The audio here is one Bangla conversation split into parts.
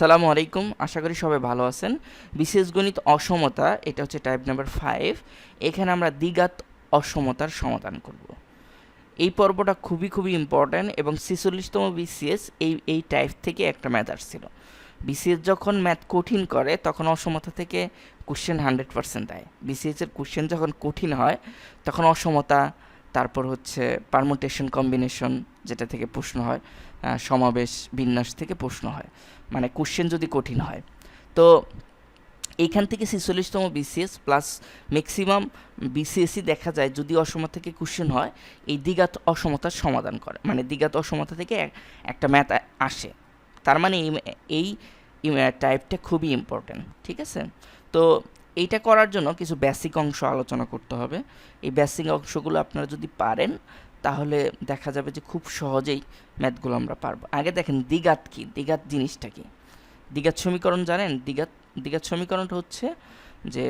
সালামু আলাইকুম। আশা করি সবাই ভালো আছেন। বিশেষ গণিত অসমতা, এটা হচ্ছে টাইপ নাম্বার ফাইভ এখানে আমরা দ্বিঘাত অসমতার সমাধান করব। এই পর্বটা খুবই খুবই ইম্পর্ট্যান্ট এবং ছেচল্লিশতম বিসিএস এই এই টাইপ থেকে একটা ম্যাথ আসছিল। বিসিএস যখন ম্যাথ কঠিন করে, তখন অসমতা থেকে কোশ্চেন হান্ড্রেড পার্সেন্ট দেয়। বিসিএসের কোশ্চেন যখন কঠিন হয়, তখন অসমতা, তারপর হচ্ছে পারমুটেশন কম্বিনেশন যেটা থেকে প্রশ্ন হয় সমাবেশ, বিন্যাস থেকে প্রশ্ন হয়। মানে কোশ্চেন যদি কঠিন হয়। তো এইখান থেকে ছেচল্লিশতম বিসিএস প্লাস ম্যাক্সিমাম বিসিএসই দেখা যায় যদি অসমতা থেকে কোশ্চেন হয়, এই দ্বিঘাত অসমতার সমাধান করে। মানে দ্বিঘাত অসমতা থেকে একটা ম্যাথ আসে। তার মানে এই এই টাইপটা খুবই ইম্পর্ট্যান্ট ঠিক আছে? তো এইটা করার জন্য কিছু বেসিক অংশ আলোচনা করতে হবে। এই বেসিক অংশগুলো আপনারা যদি পারেন তাহলে দেখা যাবে যে খুব সহজেই ম্যাথগুলো আমরা পারব। আগে দেখেন দ্বিঘাত কি? দ্বিঘাত জিনিসটা কি? দ্বিঘাত সমীকরণ জানেন? দ্বিঘাত দ্বিঘাত সমীকরণটা হচ্ছে যে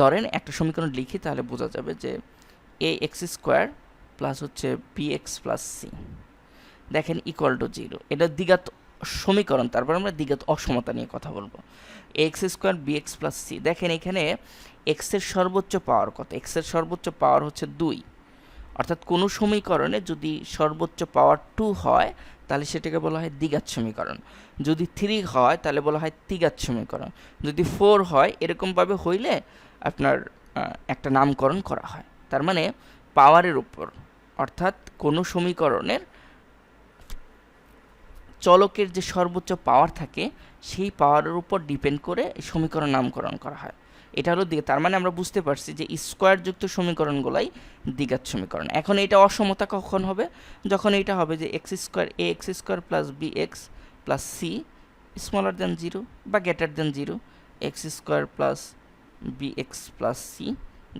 ধরেন একটা সমীকরণ লিখি তাহলে বোঝা যাবে যে এ এক্স স্কোয়ার প্লাস হচ্ছে বি এক্স প্লাস সি দেখেন ইকুয়াল টু জিরো এটা দ্বিঘাত সমীকরণ, তারপর আমরা দ্বিঘাত অসমতা নিয়ে কথা বলব। X square B X plus C দেখেন এখানে এক্সের সর্বোচ্চ পাওয়ার কত? এক্সের সর্বোচ্চ পাওয়ার হচ্ছে দুই। অর্থাৎ কোনো সমীকরণে যদি সর্বোচ্চ পাওয়ার টু হয়, তাহলে সেটাকে বলা হয় দ্বিঘাত সমীকরণ। যদি থ্রি হয়, তাহলে বলা হয় ত্রিঘাত সমীকরণ। যদি ফোর হয়, এরকমভাবে হইলে আপনার একটা নামকরণ করা হয়। তার মানে পাওয়ারের উপর, অর্থাৎ কোনো সমীকরণের চলকের যে সর্বোচ্চ পাওয়ার থাকে, সেই পাওয়ারের উপর ডিপেন্ড করে সমীকরণ নামকরণ করা হয়। এটা হলো দিকে, তার মানে আমরা বুঝতে পারছি যে স্কোয়ারযুক্ত সমীকরণগুলাই দ্বিঘাত সমীকরণ। এখন এটা অসমতা কখন হবে? যখন এটা হবে যে X square A X square plus B X plus C smaller than zero বা greater than zero X square plus B X plus C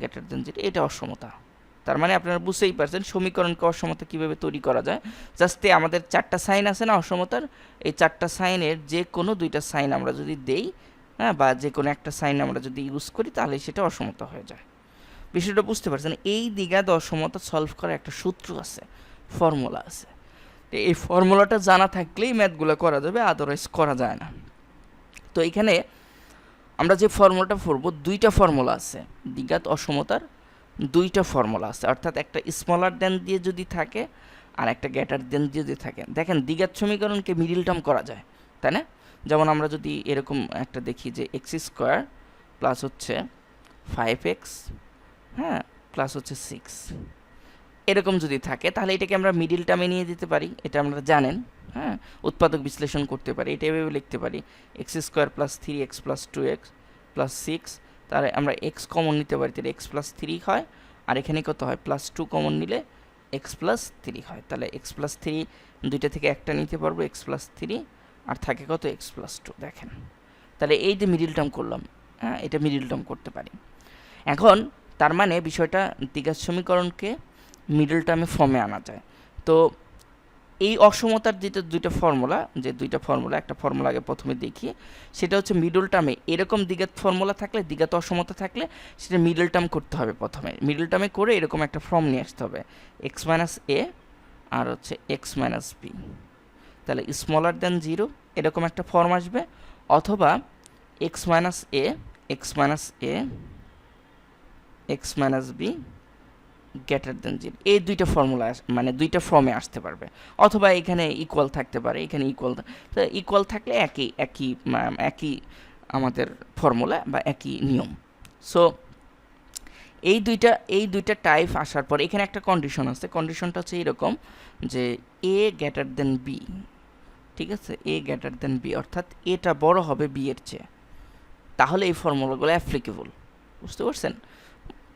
greater than zero এটা অসমতা। তার মানে আপনারা বুঝতেই পারছেন সমীকরণকে অসমতা কীভাবে তৈরি করা যায়। জাস্ট আমাদের চারটা সাইন আছে না অসমতার, এই চারটা সাইনের যে কোনো দুইটা সাইন আমরা যদি দেই হ্যাঁ বা যে কোনো একটা সাইন আমরা যদি ইউজ করি, তাহলে সেটা অসমতা হয়ে যায়। বিষয়টা বুঝতে পারছেন? এই দ্বিঘাত অসমতা সলভ করার একটা সূত্র আছে ফর্মুলা আছে। তো এই ফর্মুলাটা জানা থাকলেই ম্যাথগুলো করা যাবে আদারওয়াইজ করা যায় না। তো এখানে আমরা যে ফর্মুলাটা পড়ব, দুইটা ফর্মুলা আছে দ্বিঘাত অসমতার দুইটা ফর্মুলা আছে। অর্থাৎ একটা স্মলার দেন দিয়ে যদি থাকে, আর একটা গ্যাটার দেন দিয়ে যদি থাকে। দেখেন দ্বিঘাত সমীকরণকে মিডিল টার্ম করা যায়, তাই না? যেমন আমরা যদি এরকম একটা দেখি যে এক্স স্কোয়ার প্লাস হচ্ছে ফাইভ এক্স হ্যাঁ প্লাস হচ্ছে সিক্স এরকম যদি থাকে, তাহলে এটাকে আমরা মিডিল টার্মে নিয়ে দিতে পারি। এটা আমরা জানেন হ্যাঁ উৎপাদক বিশ্লেষণ করতে পারি। এটা এভাবে লিখতে পারি X square plus three X plus two X plus six তাহলে আমরা এক্স কমন নিতে পারি, তাহলে এক্স প্লাস থ্রি হয়, আর এখানে কত হয়? প্লাস টু কমন নিলে এক্স প্লাস থ্রি হয়। তাহলে এক্স প্লাস থ্রি দুইটা থেকে একটা নিতে পারব এক্স প্লাস থ্রি আর থাকে কত? এক্স প্লাস টু দেখেন। তাহলে এই যে মিডিল টার্ম করলাম হ্যাঁ এটা মিডিল টার্ম করতে পারি। এখন তার মানে বিষয়টা দ্বিঘাত সমীকরণকে মিডল টার্মে ফর্মে আনা যায়। তো এই অসমতার যেটা দুইটা ফর্মুলা যে দুইটা ফর্মুলা একটা ফর্মুলা আগে প্রথমে দেখি, সেটা হচ্ছে মিডল টার্মে এরকম দ্বিঘাত ফর্মুলা থাকলে, দ্বিঘাত অসমতা থাকলে, সেটা মিডল টার্ম করতে হবে প্রথমে। মিডল টার্মে করে এরকম একটা ফর্ম নিয়ে আসতে হবে এক্স মাইনাস এ আর হচ্ছে এক্স মাইনাস বি তাহলে স্মলার দেন জিরো এরকম একটা ফর্ম আসবে, অথবা X minus A X minus A X minus B greater than zero এই দুইটা ফর্মুলা মানে দুইটা ফর্মে আসতে পারবে, অথবা এখানে ইকুয়াল থাকতে পারে, এখানে ইকুয়াল তো ইকুয়াল থাকলে একই একই একই আমাদের ফর্মুলা বা একই নিয়ম। সো এই দুইটা এই দুইটা টাইপ আসার পর এখানে একটা কন্ডিশন আছে কন্ডিশনটা হচ্ছে এরকম যে এ গ্রেটার দেন বি ঠিক আছে? এ গ্রেটার দেন বি অর্থাৎ এটা বড় হবে বি এর চেয়ে। তাহলে এই ফর্মুলাগুলো অ্যাপ্লিকেবল বুঝতে পারছেন?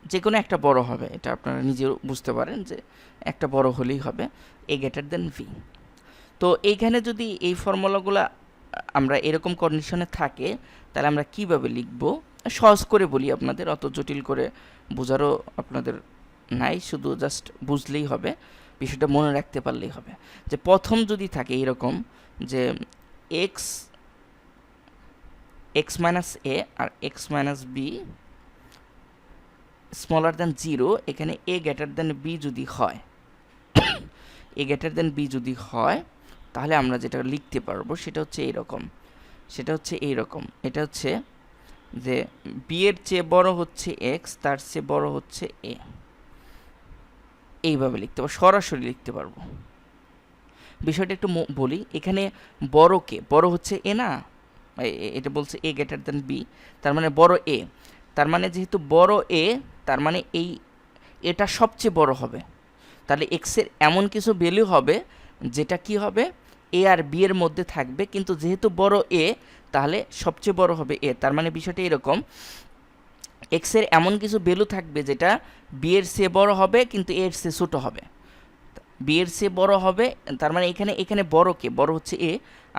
যে কোনো একটা বড় হবে। এটা আপনারা নিজেও বুঝতে পারেন যে একটা বড় হলেই হবে। এ গ্রেটার দেন ভি তো এইখানে যদি এই ফর্মুলাগুলো আমরা এরকম কন্ডিশনে থাকে, তাহলে আমরা কীভাবে লিখব? সহজ করে বলি আপনাদের, অত জটিল করে বোঝারও আপনাদের নাই, শুধু জাস্ট বুঝলেই হবে। বিষয়টা মনে রাখতে পারলেই হবে। যে প্রথম যদি থাকে এরকম যে এক্স এক্স মাইনাস এ আর X minus B smaller than zero এখানে এ গ্রেটার দ্যান বি যদি হয় এ গ্রেটার দ্যান বি যদি হয়, তাহলে আমরা যেটা লিখতে পারব সেটা হচ্ছে এরকম। সেটা হচ্ছে এই রকম এটা হচ্ছে যে বি এর চেয়ে বড় হচ্ছে এক্স তার চেয়ে বড় হচ্ছে এ এইভাবে লিখতে পারব, সরাসরি লিখতে পারব। বিষয়টা একটু বলি। এখানে বড় কে? বড় হচ্ছে এ না? এটা বলছে এ গ্রেটার দেন বি তার মানে বড় এ। তার মানে যেহেতু বড় এ, তার মানে এই এটা সবচেয়ে বড় হবে। তাহলে এক্সের এমন কিছু ভ্যালু হবে, যেটা কি হবে? এ আর বি এর মধ্যে থাকবে, কিন্তু যেহেতু বড় এ, তাহলে সবচেয়ে বড় হবে এ। তার মানে বিষয়টা এরকম। এক্সের এমন কিছু ভ্যালু থাকবে, যেটা বি এর চেয়ে বড় হবে, কিন্তু এর চেয়ে ছোটো হবে। বি এর চেয়ে বড় হবে, তার মানে এখানে এখানে বড় কে? বড় হচ্ছে এ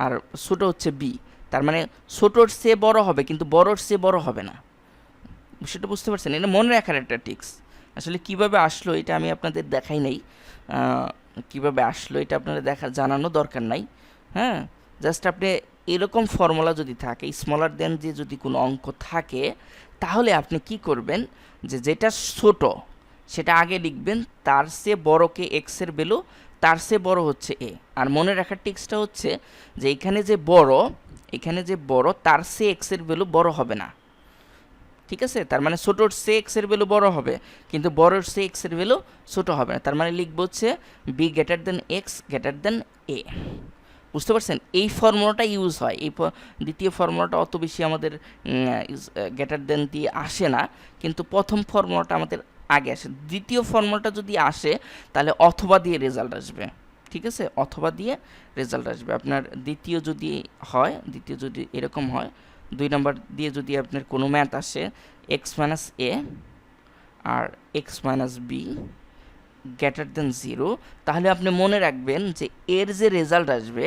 আর ছোট হচ্ছে বি। তার মানে ছোটোর চেয়ে বড় হবে, কিন্তু বড়র চেয়ে বড় হবে না। সেটা বুঝতে পারছেন? এটা মনে রাখার একটা টিক্স। আসলে কীভাবে আসলো এটা আমি আপনাদের দেখাই নাই। কীভাবে আসলো এটা আপনাদের দেখা, জানানো দরকার নাই। হ্যাঁ? জাস্ট আপনি এরকম ফর্মুলা যদি থাকে, স্মলার দেন যে যদি কোনো অঙ্ক থাকে, তাহলে আপনি কি করবেন? যে যেটা ছোট সেটা আগে লিখবেন, তার চেয়ে বড়কে এক্সের ভ্যালু তার সে বড় হচ্ছে এ আর মনে রাখার টিক্সটা হচ্ছে যে এখানে যে বড়, এখানে যে বড়, তার চেয়ে এক্সের ভ্যালু বড় হবে না। ঠিক আছে? তার মানে ছোটোর সে এক্সের ভ্যালু বড় হবে, কিন্তু বড়োর সে এক্সের ভ্যালু ছোটো হবে না। তার মানে লিখব হচ্ছে B greater than X greater than A বুঝতে পারছেন? এই ফর্মুলাটা ইউজ হয়। এই দ্বিতীয় ফর্মুলাটা অত বেশি আমাদের গ্রেটার দেন দিয়ে আসে না। কিন্তু প্রথম ফর্মুলাটা আমাদের আগে আসে। দ্বিতীয় ফর্মুলাটা যদি আসে, তাহলে অথবা দিয়ে রেজাল্ট আসবে। ঠিক আছে? অথবা দিয়ে রেজাল্ট আসবে। আপনার দ্বিতীয় যদি হয়, দ্বিতীয় যদি এরকম হয়, দুই নম্বর দিয়ে যদি আপনার কোনো ম্যাথ আসে এক্স মাইনাস এ আর X minus B greater than zero তাহলে আপনি মনে রাখবেন যে এর যে রেজাল্ট আসবে,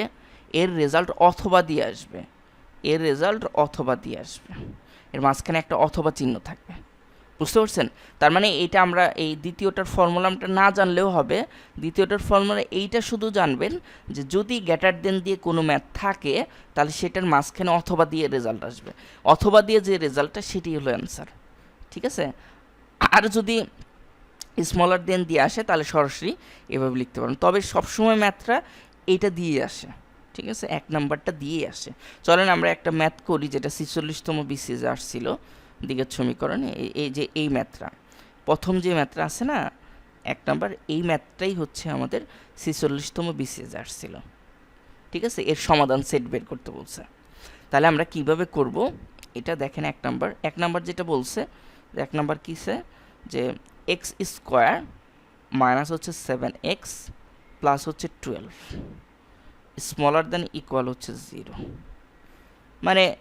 এর রেজাল্ট অথবা দিয়ে আসবে। এর রেজাল্ট অথবা দিয়ে আসবে। এর মাঝখানে একটা অথবা চিহ্ন থাকবে। বুঝতে পারছেন? তার মানে এটা আমরা এই দ্বিতীয়টার ফর্মুলাটা না জানলেও হবে। দ্বিতীয়টার ফর্মুলা এইটা শুধু জানবেন যে যদি গ্যাটার দেন দিয়ে কোনো ম্যাথ থাকে, তাহলে সেটার মাঝখানে অথবা দিয়ে রেজাল্ট আসবে। অথবা দিয়ে যে রেজাল্টটা সেটি হলো অ্যান্সার ঠিক আছে? আর যদি স্মলার দেন দিয়ে আসে, তাহলে সরাসরি এভাবে লিখতে পারেন। তবে সবসময় ম্যাথটা এইটা দিয়ে আসে। ঠিক আছে? এক নাম্বারটা দিয়ে আসে। চলেন আমরা একটা ম্যাথ করি, যেটা ছিচল্লিশতম বিসিএসে আসছিল দিকের সমীকরণ এই- যে এই ম্যাথটা। প্রথম যে ম্যাথটা আছে না, এক নাম্বার, এই ম্যাথটাই হচ্ছে আমাদের ছিচল্লিশতম বিসিএসে আসছিল। ঠিক আছে? এর সমাধান সেট বের করতে বলছে। তাহলে আমরা কীভাবে করব? এটা দেখেন এক নাম্বার। এক নাম্বার যেটা বলছে, এক নাম্বার কিসে যে এক্স স্কোয়ার মাইনাস হচ্ছে সেভেন এক্স প্লাস হচ্ছে টুয়েলভ স্মলার দেন ইকুয়াল হচ্ছে জিরো মানে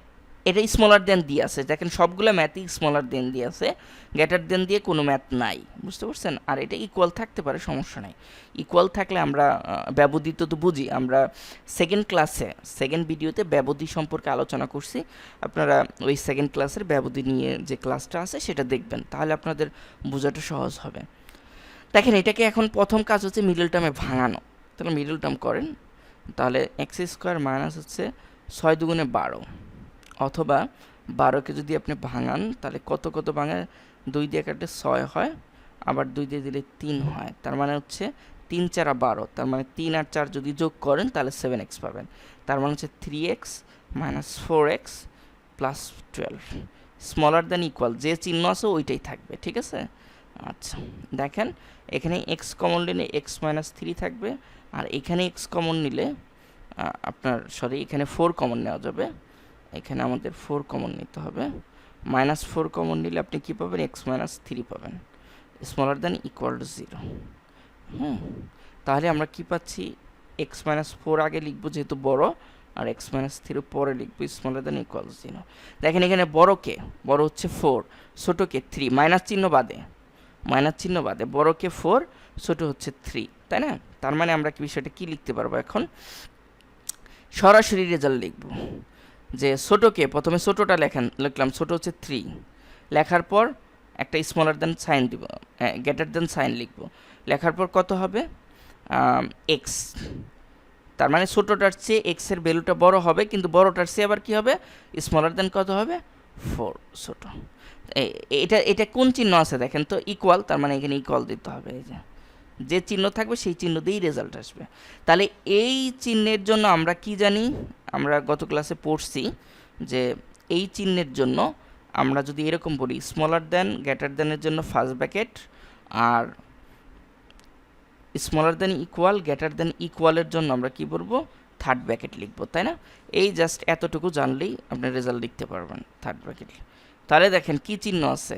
এটা স্মলার দেন দিয়ে আছে। দেখেন সবগুলো ম্যাথই স্মলার দেন দিয়ে আছে। গ্রেটার দেন দিয়ে কোনো ম্যাথ নাই। বুঝতে পারছেন? আর এটা ইকুয়াল থাকতে পারে, সমস্যা নাই। ইকুয়াল থাকলে আমরা ব্যবধিত তো বুঝি। আমরা সেকেন্ড ক্লাসে সেকেন্ড ভিডিওতে ব্যবধি সম্পর্কে আলোচনা করছি। আপনারা ওই সেকেন্ড ক্লাসের ব্যবধি নিয়ে যে ক্লাসটা আছে, সেটা দেখবেন। তাহলে আপনাদের বোঝাটা সহজ হবে। দেখেন, এটাকে এখন প্রথম কাজ হচ্ছে মিডল টার্মে ভাঙানো। তাহলে মিডল টার্ম করেন। তাহলে এক্স স্কোয়ার মাইনাস হচ্ছে ছয় দুগুণে বারো। অথবা বারোকে যদি আপনি ভাঙান, তাহলে কত কত ভাঙায় দুই দিয়ে কাটলে ছয় হয়, আবার দুই দিয়ে দিলে তিন হয়। তার মানে হচ্ছে তিন চারা বারো। তার মানে তিন আর চার যদি যোগ করেন, তাহলে সেভেন এক্স পাবেন। তার মানে হচ্ছে three X minus four X plus twelve smaller than equal যে চিহ্ন আছে ওইটাই থাকবে, ঠিক আছে? আচ্ছা দেখেন, এখানে এক্স কমন নিলে এক্স মাইনাস থ্রি থাকবে, আর এখানে এক্স কমন নিলে আপনার সরি এখানে ফোর কমন নেওয়া যাবে। এখানে আমাদের ফোর কমন নিতে হবে। মাইনাস ফোর কমন নিলে আপনি কী পাবেন? এক্স মাইনাস থ্রি পাবেন। Smaller than equal to zero হুম। তাহলে আমরা কি পাচ্ছি? এক্স মাইনাস ফোর আগে লিখব যেহেতু বড়, আর এক্স মাইনাস থ্রি পরে লিখব স্মলার দ্যান ইকুয়াল জিরো দেখেন এখানে বড় কে? বড় হচ্ছে ফোর ছোটো কে থ্রি মাইনাস চিহ্ন বাদে। মাইনাস চিহ্ন বাদে। বড় কে ফোর ছোটো হচ্ছে থ্রি তাই না? তার মানে আমরা কি বিষয়টা কি লিখতে পারব এখন? সরাসরি রেজাল্ট লিখব। যে ছোটোকে প্রথমে ছোটোটা লেখান, লিখলাম, ছোটো হচ্ছে থ্রি লেখার পর একটা স্মলার দেন সাইন দিব গ্রেটার দেন সাইন লিখব। লেখার পর কত হবে? এক্স তার মানে ছোটোটার চেয়ে এক্সের ভ্যালুটা বড় হবে, কিন্তু বড়টার চেয়ে আবার কি হবে? স্মলার দেন কত হবে? ফোর ছোটো। এটা এটা কোন চিহ্ন আছে দেখেন তো? ইকুয়াল তার মানে এখানে ইকুয়াল দিতে হবে, এই যে। যে চিহ্ন থাকবে, সেই চিহ্ন দিয়েই রেজাল্ট আসবে। তাহলে এই চিহ্নের জন্য আমরা কি জানি? আমরা গত ক্লাসে পড়ছি যে এই চিহ্নের জন্য আমরা যদি এরকম বলি স্মলার দেন গ্রেটার দেনের জন্য ফার্স্ট ব্র্যাকেট আর smaller than equal greater than ইকুয়ালের জন্য আমরা কি বলব? থার্ড ব্র্যাকেট লিখব, তাই না? এই জাস্ট এতটুকু জানলেই আপনি রেজাল্ট লিখতে পারবেন থার্ড ব্র্যাকেট তাহলে দেখেন কি চিহ্ন আছে?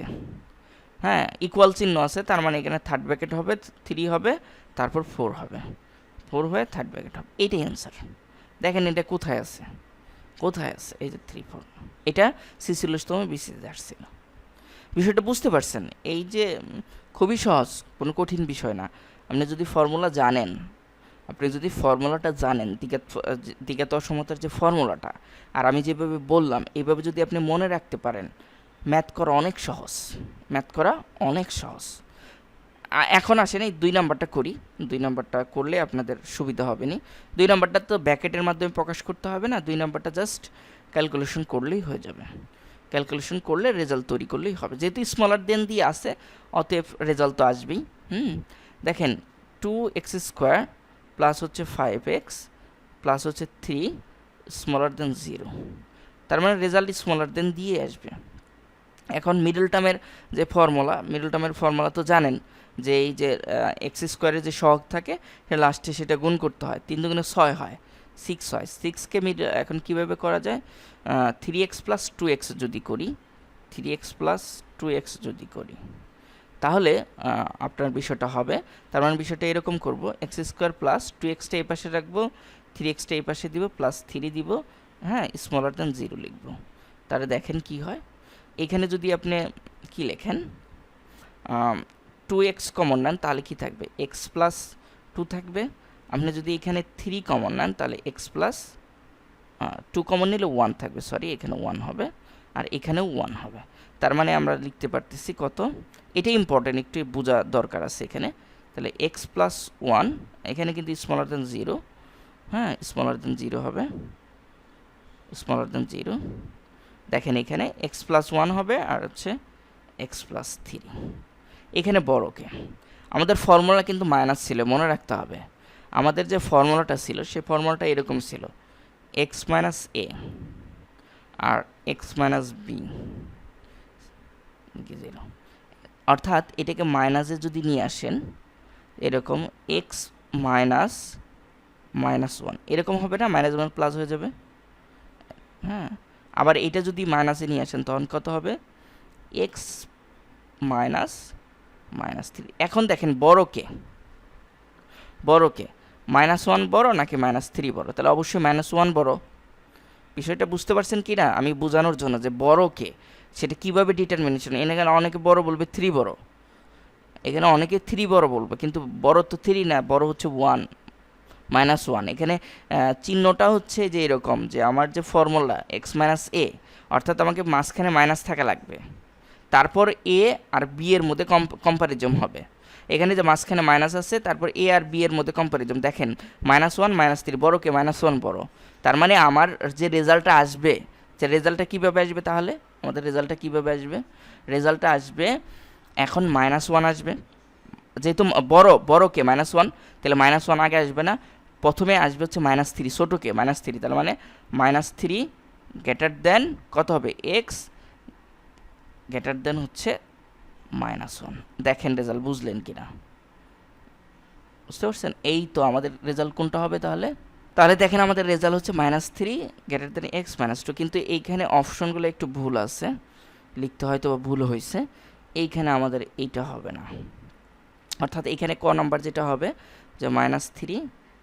হ্যাঁ ইকুয়াল চিহ্ন আছে, তার মানে এখানে থার্ড ব্র্যাকেট হবে থ্রি হবে, তারপর ফোর হবে। ফোর হয়ে থার্ড ব্র্যাকেট হবে এইটাই অ্যান্সার দেখেন এটা কোথায় আছে? কোথায় আছে? এই যে থ্রি ফোর এটা সিসিলস্তম বিসিতে আসছিল। বিষয়টা বুঝতে পারছেন? এই যে খুবই সহজ, কোনো কঠিন বিষয় না। আপনি যদি ফর্মুলা জানেন, আপনি যদি ফর্মুলাটা জানেন দিঘাত অসমতার যে ফর্মুলাটা, আর আমি যেভাবে বললাম এইভাবে যদি আপনি মনে রাখতে পারেন, ম্যাথ করা অনেক সহজ। ম্যাথ করা অনেক সহজ। এখন আসেন এই দুই নাম্বারটা করি। দুই নাম্বারটা করলে আপনাদের সুবিধা হবে নি। দুই নাম্বারটা তো ব্যাকেটের মাধ্যমে প্রকাশ করতে হবে না, দুই নাম্বারটা জাস্ট ক্যালকুলেশন করলেই হয়ে যাবে। ক্যালকুলেশন করলে রেজাল্ট তৈরি করলেই হবে। যেহেতু স্মলার দেন দিয়ে আছে, অতএব রেজাল্ট তো আসবেই। হুম? দেখেন টু এক্স স্কোয়ার প্লাস হচ্ছে ফাইভ এক্স প্লাস হচ্ছে থ্রি স্মলার দেন জিরো তার মানে রেজাল্ট স্মলার দেন দিয়ে আসবে। এখন মিডল টার্মের যে ফর্মুলা মিডল টার্মের ফর্মুলা তো জানেন যে এই যে এক্স স্কোয়ারের যে সহগ থাকে সে লাস্টে সেটা গুণ করতে হয়, তিন দুগুণে ছয় হয় সিক্স হয়। সিক্সকে মিড এখন কীভাবে করা যায়? Three X plus two X যদি করি three X plus two X যদি করি, তাহলে আপনার বিষয়টা হবে, তার মানে বিষয়টা এরকম করব এক্স স্কোয়ার প্লাস টু এক্সটা এই পাশে রাখব থ্রি এক্সটা এই পাশে দিব প্লাস থ্রি দিব হ্যাঁ স্মলার দেন জিরো লিখব। তাহলে দেখেন কি হয়? এখানে যদি আপনি কি লেখেন টু এক্স কমন নেন, তাহলে কি থাকবে? এক্স প্লাস টু থাকবে। আপনি যদি এখানে থ্রি কমন নেন, তাহলে এক্স প্লাস টু কমন নিলে ওয়ান থাকবে। সরি এখানে ওয়ান হবে, আর এখানেও ওয়ান হবে। তার মানে আমরা লিখতে পারতেছি কত? এটা ইম্পর্টেন্ট একটু বোঝা দরকার আছে এখানে। তাহলে এক্স প্লাস ওয়ান এখানে কিন্তু স্মলার দেন জিরো হ্যাঁ স্মলার দেন জিরো হবে স্মলার দেন জিরো দেখেন এখানে এক্স প্লাস ওয়ান হবে আর হচ্ছে এক্স প্লাস থ্রি এখানে বড়কে আমাদের ফর্মুলা কিন্তু মাইনাস ছিল, মনে রাখতে হবে। আমাদের যে ফর্মুলাটা ছিল সেই ফর্মুলাটা এরকম ছিল। এক্স মাইনাস এ আর এক্স মাইনাস বি জিরো অর্থাৎ এটাকে মাইনাসে যদি নিয়ে আসেন, এরকম এক্স মাইনাস মাইনাস ওয়ান এরকম হবে না? মাইনাস ওয়ান প্লাস হয়ে যাবে। হ্যাঁ? আবার এটা যদি মাইনাসে নিয়ে আসেন, তখন কত হবে? এক্স মাইনাস মাইনাস থ্রি এখন দেখেন বড়কে বড়কে মাইনাস ওয়ান বড় নাকি মাইনাস থ্রি বড়? তাহলে অবশ্যই মাইনাস ওয়ান বড়। বিষয়টা বুঝতে পারছেন কি না? আমি বোঝানোর জন্য যে বড়কে সেটা কীভাবে ডিটারমিনেশন এখানে অনেকে বড় বলবে থ্রি বড়। এখানে অনেকে থ্রি বড় বলবে, কিন্তু বড় তো থ্রি না, বড় হচ্ছে ওয়ান মাইনাস ওয়ান। এখানে চিহ্নটা হচ্ছে যে এরকম যে আমার যে ফর্মুলা এক্স মাইনাস এ, অর্থাৎ আমাকে মাঝখানে মাইনাস থাকা লাগবে। তারপর এ আর বি এর মধ্যে কম্পারিজম হবে। এখানে যে মাঝখানে মাইনাস আছে, তারপর এ আর বি এর মধ্যে কম্পারিজম দেখেন, মাইনাস ওয়ান, মাইনাস থ্রি বড়কে মাইনাস ওয়ান বড়। তার মানে আমার যে রেজাল্টটা আসবে, যে রেজাল্টটা কীভাবে আসবে তাহলে? আমাদের রেজাল্টটা কীভাবে আসবে? রেজাল্টটা আসবে, এখন মাইনাস ওয়ান আসবে। যেহেতু ম- বড় বড়কে মাইনাস ওয়ান, তাহলে মাইনাস ওয়ান আগে আসবে না। প্রথমে আসবে হচ্ছে মাইনাস থ্রি ছোটোকে মাইনাস থ্রি তার মানে মাইনাস থ্রি গ্রেটার দেন কত হবে? এক্স গ্রেটার দেন হচ্ছে মাইনাস ওয়ান দেখেন রেজাল্ট বুঝলেন কি না বুঝতে পারছেন? এই তো আমাদের রেজাল্ট কোনটা হবে তাহলে? তাহলে দেখেন আমাদের রেজাল্ট হচ্ছে minus three greater than X minus two কিন্তু এইখানে অপশনগুলো একটু ভুল আছে। লিখতে হয়তো বা ভুল হয়েছে। এইখানে আমাদের এইটা হবে না। অর্থাৎ এইখানে ক নাম্বার যেটা হবে? যে মাইনাস থ্রি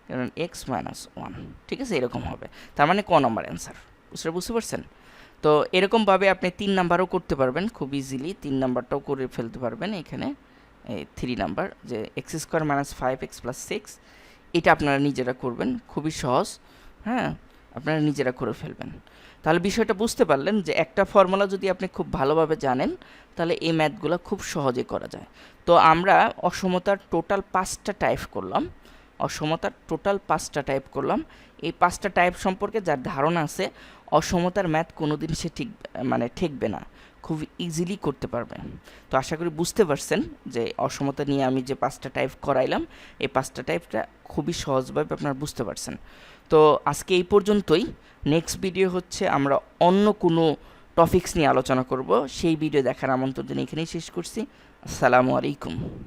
কারণ এক্স মাইনাস ওয়ান ঠিক আছে? এরকম হবে। তার মানে ক নাম্বার অ্যান্সার বুঝতে বুঝতে পারছেন? তো এরকমভাবে আপনি তিন নাম্বারও করতে পারবেন খুব ইজিলি তিন নাম্বারটাও করে ফেলতে পারবেন এখানে। এই থ্রি নাম্বার যে X square minus five X plus six এটা আপনারা নিজেরা করবেন। খুবই সহজ হ্যাঁ? আপনারা নিজেরা করে ফেলবেন। তাহলে বিষয়টা বুঝতে পারলেন যে একটা ফর্মুলা যদি আপনি খুব ভালোভাবে জানেন, তাহলে এই ম্যাথগুলো খুব সহজে করা যায়। তো আমরা অসমতার টোটাল পাঁচটা টাইপ করলাম। অসমতার টোটাল পাঁচটা টাইপ করলাম। এই পাঁচটা টাইপ সম্পর্কে যার ধারণা আছে, অসমতার ম্যাথ কোনোদিন সে ঠিক মানে ঠেকবে না। খুব ইজিলি করতে পারবে। তো আশা করি বুঝতে পারছেন যে অসমতা নিয়ে আমি যে পাঁচটা টাইপ করাইলাম, এই পাঁচটা টাইপটা খুবই সহজভাবে আপনারা বুঝতে পারছেন। তো আজকে এই পর্যন্তই। নেক্সট ভিডিও হচ্ছে আমরা অন্য কোনো টপিকস নিয়ে আলোচনা করব। সেই ভিডিও দেখার আমন্ত্রণ এখানেই শেষ করছি। আসসালামু আলাইকুম।